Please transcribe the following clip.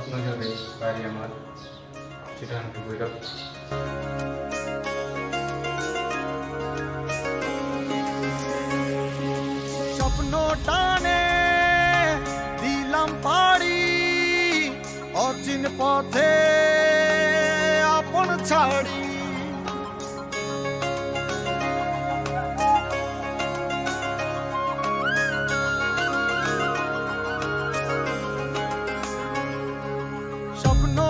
স্বপ্ন জলে বাড়ি আমার চিটান টু ভৈরব স্বপ্ন টানে দিলাম পাড়ি, অচিন পথে আপন ছাড়ি। স্বপ্ন